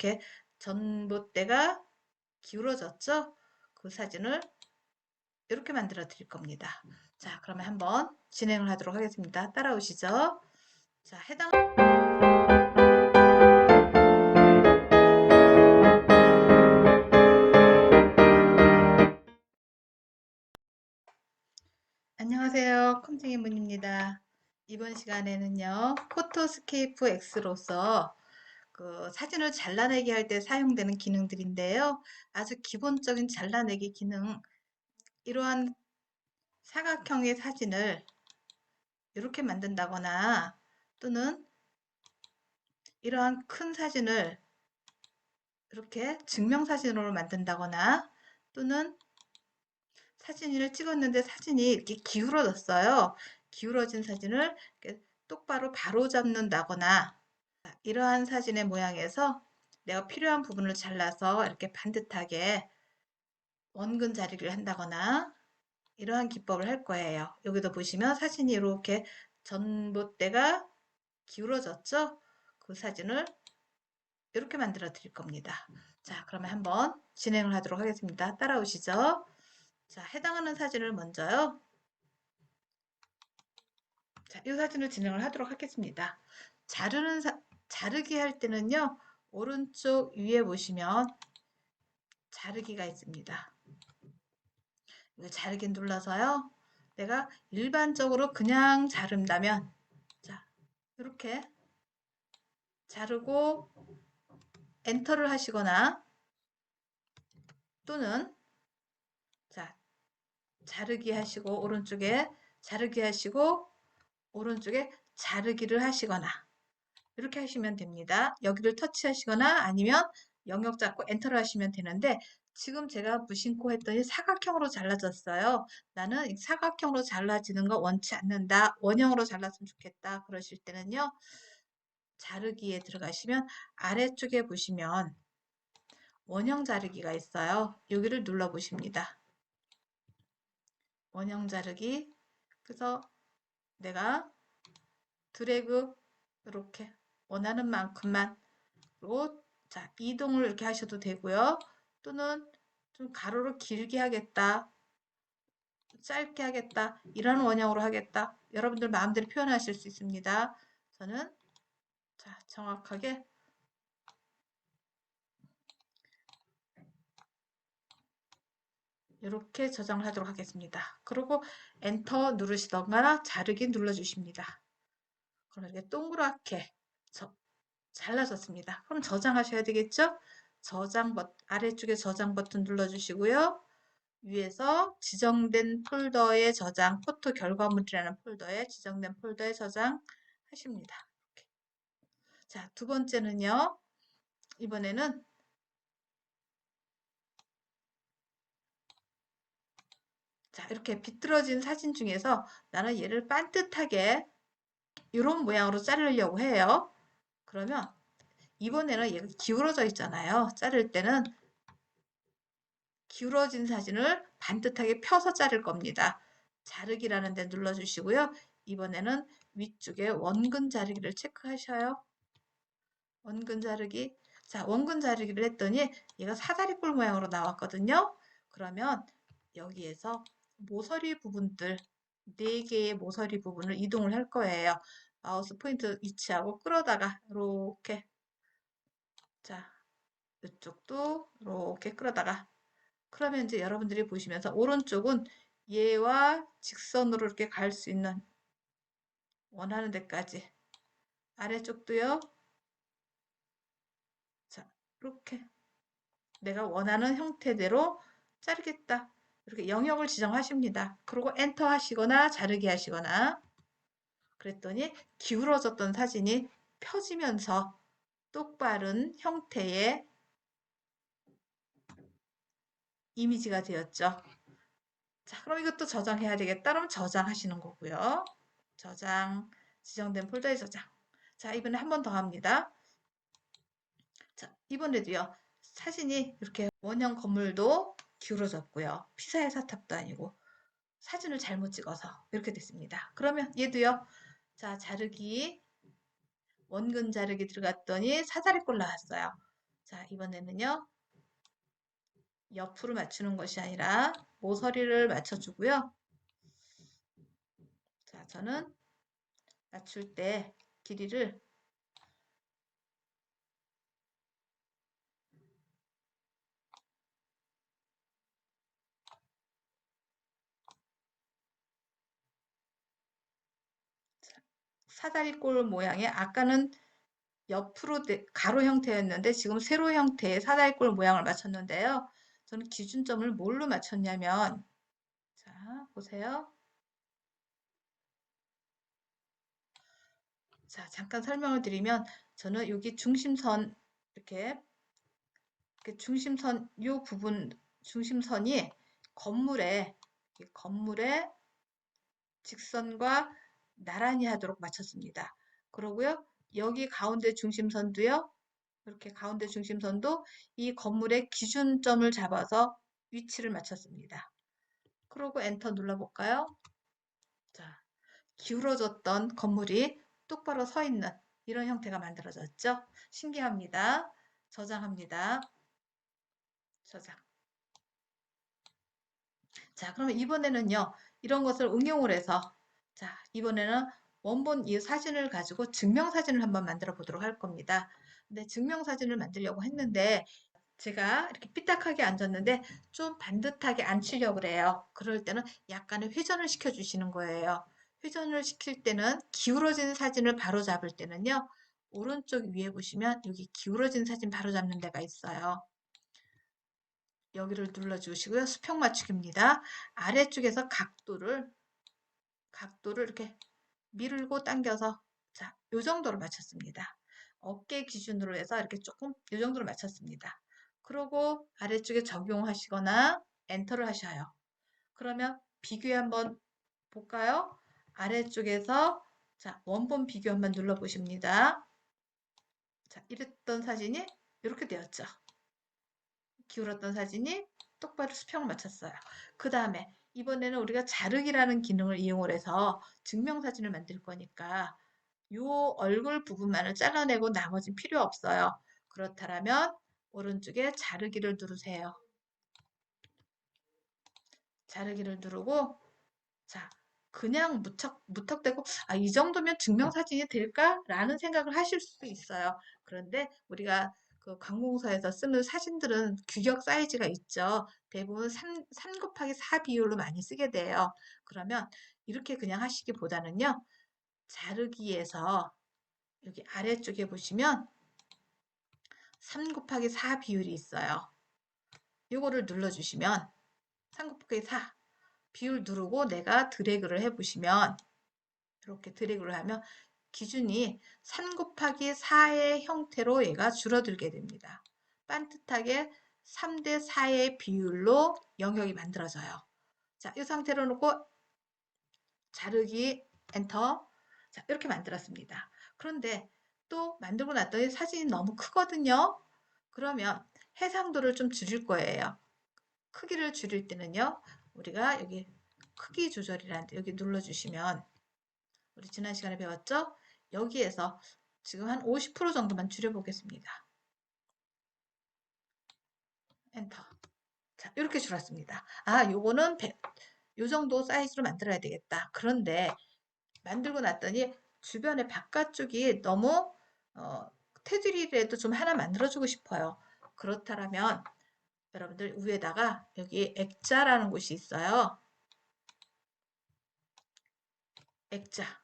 이렇게 전봇대가 기울어졌죠? 그 사진을 이렇게 만들어 드릴 겁니다. 자, 그러면 한번 진행을 하도록 하겠습니다. 따라오시죠. 자, 해당 안녕하세요. 컴쟁이 문입니다. 이번 시간에는요, 포토스케이프 X로서 그 사진을 잘라내기 할 때 사용되는 기능들인데요. 아주 기본적인 잘라내기 기능, 이러한 사각형의 사진을 이렇게 만든다거나 또는 이러한 큰 사진을 이렇게 증명사진으로 만든다거나 또는 사진을 찍었는데 사진이 이렇게 기울어졌어요. 기울어진 사진을 똑바로 바로 잡는다거나 이러한 사진의 모양에서 내가 필요한 부분을 잘라서 이렇게 반듯하게 원근 자리를 한다거나 이러한 기법을 할 거예요. 여기도 보시면 사진이 이렇게 전봇대가 기울어졌죠? 그 사진을 이렇게 만들어 드릴 겁니다. 자, 그러면 한번 진행을 하도록 하겠습니다. 따라오시죠. 자, 해당하는 사진을 먼저요. 자, 이 사진을 진행을 하도록 하겠습니다. 자르는 사, 자르기 할 때는요. 오른쪽 위에 보시면 자르기가 있습니다. 자르기 눌러서요. 내가 일반적으로 그냥 자른다면 자, 이렇게 자르고 엔터를 하시거나 또는 자, 자르기 하시고 오른쪽에 자르기 하시고 오른쪽에 자르기를 하시거나 이렇게 하시면 됩니다. 여기를 터치하시거나 아니면 영역 잡고 엔터를 하시면 되는데 지금 제가 무심코 했더니 사각형으로 잘라졌어요. 나는 사각형으로 잘라지는 거 원치 않는다. 원형으로 잘랐으면 좋겠다. 그러실 때는요. 자르기에 들어가시면 아래쪽에 보시면 원형 자르기가 있어요. 여기를 눌러 보십니다. 원형 자르기 그래서 내가 드래그 이렇게 원하는 만큼만 그리고 자 이동을 이렇게 하셔도 되고요. 또는 좀 가로로 길게 하겠다. 짧게 하겠다. 이런 원형으로 하겠다. 여러분들 마음대로 표현하실 수 있습니다. 저는 자 정확하게 이렇게 저장을 하도록 하겠습니다. 그리고 엔터 누르시던가 자르기 눌러주십니다. 그럼 이렇게 동그랗게 저, 잘라졌습니다. 그럼 저장하셔야 되겠죠? 저장 버 아래쪽에 저장 버튼 눌러주시고요. 위에서 지정된 폴더에 저장, 포토 결과물이라는 폴더에 지정된 폴더에 저장하십니다. 자, 두 번째는요. 이번에는 자, 이렇게 비뚤어진 사진 중에서 나는 얘를 반듯하게 이런 모양으로 자르려고 해요. 그러면 이번에는 얘가 기울어져 있잖아요. 자를 때는 기울어진 사진을 반듯하게 펴서 자를 겁니다. 자르기라는 데 눌러주시고요. 이번에는 위쪽에 원근 자르기를 체크하셔요. 원근 자르기. 자, 원근 자르기를 했더니 얘가 사다리꼴 모양으로 나왔거든요. 그러면 여기에서 모서리 부분들 4개의 모서리 부분을 이동을 할 거예요. 마우스 포인트 위치하고 끌어다가 이렇게. 자 이쪽도 이렇게 끌어다가. 그러면 이제 여러분들이 보시면서 오른쪽은 얘와 직선으로 이렇게 갈 수 있는 원하는 데까지. 아래쪽도요. 자 이렇게. 내가 원하는 형태대로 자르겠다. 이렇게 영역을 지정하십니다. 그리고 엔터 하시거나 자르기 하시거나 그랬더니 기울어졌던 사진이 펴지면서 똑바른 형태의 이미지가 되었죠. 자, 그럼 이것도 저장해야 되겠다. 그럼 저장하시는 거고요. 저장, 지정된 폴더에 저장. 자, 이번에 한 번 더 합니다. 자, 이번에도요. 사진이 이렇게 원형 건물도 기울어졌고요. 피사의 사탑도 아니고 사진을 잘못 찍어서 이렇게 됐습니다. 그러면 얘도요. 자, 자르기 원근 자르기 들어갔더니 사다리꼴 나왔어요. 자, 이번에는요. 옆으로 맞추는 것이 아니라 모서리를 맞춰주고요. 자, 저는 맞출 때 길이를 사다리꼴 모양의 아까는 옆으로 가로 형태였는데 지금 세로 형태의 사다리꼴 모양을 맞췄는데요. 저는 기준점을 뭘로 맞췄냐면 자 보세요. 자 잠깐 설명을 드리면 저는 여기 중심선 이렇게, 이렇게 중심선 요 부분 중심선이 건물에 건물의 직선과 나란히 하도록 맞췄습니다. 그러고요. 여기 가운데 중심선도요. 이렇게 가운데 중심선도 이 건물의 기준점을 잡아서 위치를 맞췄습니다. 그러고 엔터 눌러볼까요? 자, 기울어졌던 건물이 똑바로 서 있는 이런 형태가 만들어졌죠? 신기합니다. 저장합니다. 저장. 자, 그러면 이번에는요. 이런 것을 응용을 해서 자, 이번에는 원본 이 사진을 가지고 증명사진을 한번 만들어 보도록 할 겁니다. 근데 증명사진을 만들려고 했는데 제가 이렇게 삐딱하게 앉았는데 좀 반듯하게 앉히려고 그래요. 그럴 때는 약간의 회전을 시켜주시는 거예요. 회전을 시킬 때는 기울어진 사진을 바로 잡을 때는요. 오른쪽 위에 보시면 여기 기울어진 사진 바로 잡는 데가 있어요. 여기를 눌러주시고요. 수평 맞추기입니다. 아래쪽에서 각도를 각도를 이렇게 밀고 당겨서 자, 요 정도로 맞췄습니다. 어깨 기준으로 해서 이렇게 조금 요 정도로 맞췄습니다. 그러고 아래쪽에 적용하시거나 엔터를 하셔요. 그러면 비교해 한번 볼까요? 아래쪽에서 자, 원본 비교 한번 눌러 보십니다. 자, 이랬던 사진이 이렇게 되었죠. 기울었던 사진이 똑바로 수평을 맞췄어요. 그 다음에 이번에는 우리가 자르기라는 기능을 이용을 해서 증명사진을 만들 거니까 이 얼굴 부분만을 잘라내고 나머지는 필요 없어요. 그렇다면 오른쪽에 자르기를 누르세요. 자르기를 누르고 자 그냥 무턱, 무턱대고 아, 이 정도면 증명사진이 될까? 라는 생각을 하실 수도 있어요. 그런데 우리가 그 관공서에서 쓰는 사진들은 규격 사이즈가 있죠. 대부분 3, 3 곱하기 4 비율로 많이 쓰게 돼요. 그러면 이렇게 그냥 하시기보다는요. 자르기에서 여기 아래쪽에 보시면 3 곱하기 4 비율이 있어요. 이거를 눌러주시면 3 곱하기 4 비율 누르고 내가 드래그를 해보시면 이렇게 드래그를 하면 기준이 3 곱하기 4의 형태로 얘가 줄어들게 됩니다. 반듯하게 3대 4의 비율로 영역이 만들어져요. 자, 이 상태로 놓고 자르기 엔터 자, 이렇게 만들었습니다. 그런데 또 만들고 났더니 사진이 너무 크거든요. 그러면 해상도를 좀 줄일 거예요. 크기를 줄일 때는요. 우리가 여기 크기 조절이라는 데 여기 눌러주시면 우리 지난 시간에 배웠죠? 여기에서 지금 한 50% 정도만 줄여보겠습니다. 엔터. 자, 이렇게 줄었습니다. 아, 요거는 100, 요 정도 사이즈로 만들어야 되겠다. 그런데 만들고 났더니 주변에 바깥쪽이 너무 어, 테두리라도 좀 하나 만들어주고 싶어요. 그렇다면 여러분들 위에다가 여기 액자라는 곳이 있어요. 액자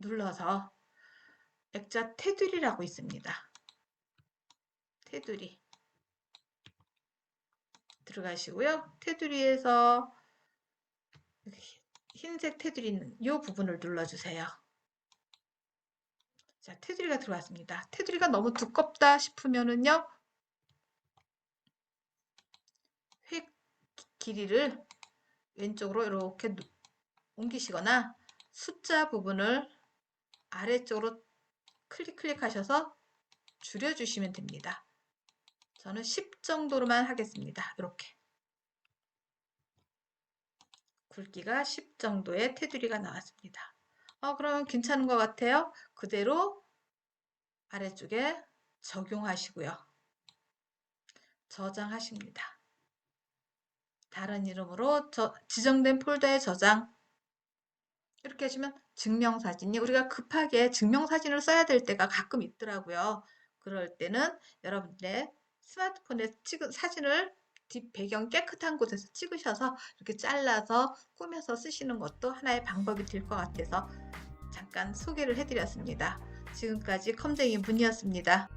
눌러서 액자 테두리라고 있습니다. 테두리 들어가시고요. 테두리에서 흰색 테두리 있는 이 부분을 눌러주세요. 자, 테두리가 들어왔습니다. 테두리가 너무 두껍다 싶으면은요. 획 길이를 왼쪽으로 이렇게 옮기시거나 숫자 부분을 아래쪽으로 클릭 클릭하셔서 줄여주시면 됩니다. 저는 10 정도로만 하겠습니다. 이렇게 굵기가 10 정도의 테두리가 나왔습니다. 어, 그러면 괜찮은 것 같아요. 그대로 아래쪽에 적용하시고요. 저장하십니다. 다른 이름으로 저, 지정된 폴더에 저장 이렇게 하시면 증명사진이 우리가 급하게 증명사진을 써야 될 때가 가끔 있더라고요. 그럴 때는 여러분들의 스마트폰에 찍은 사진을 뒷 배경 깨끗한 곳에서 찍으셔서 이렇게 잘라서 꾸며서 쓰시는 것도 하나의 방법이 될 것 같아서 잠깐 소개를 해드렸습니다. 지금까지 컴쟁이 문이었습니다.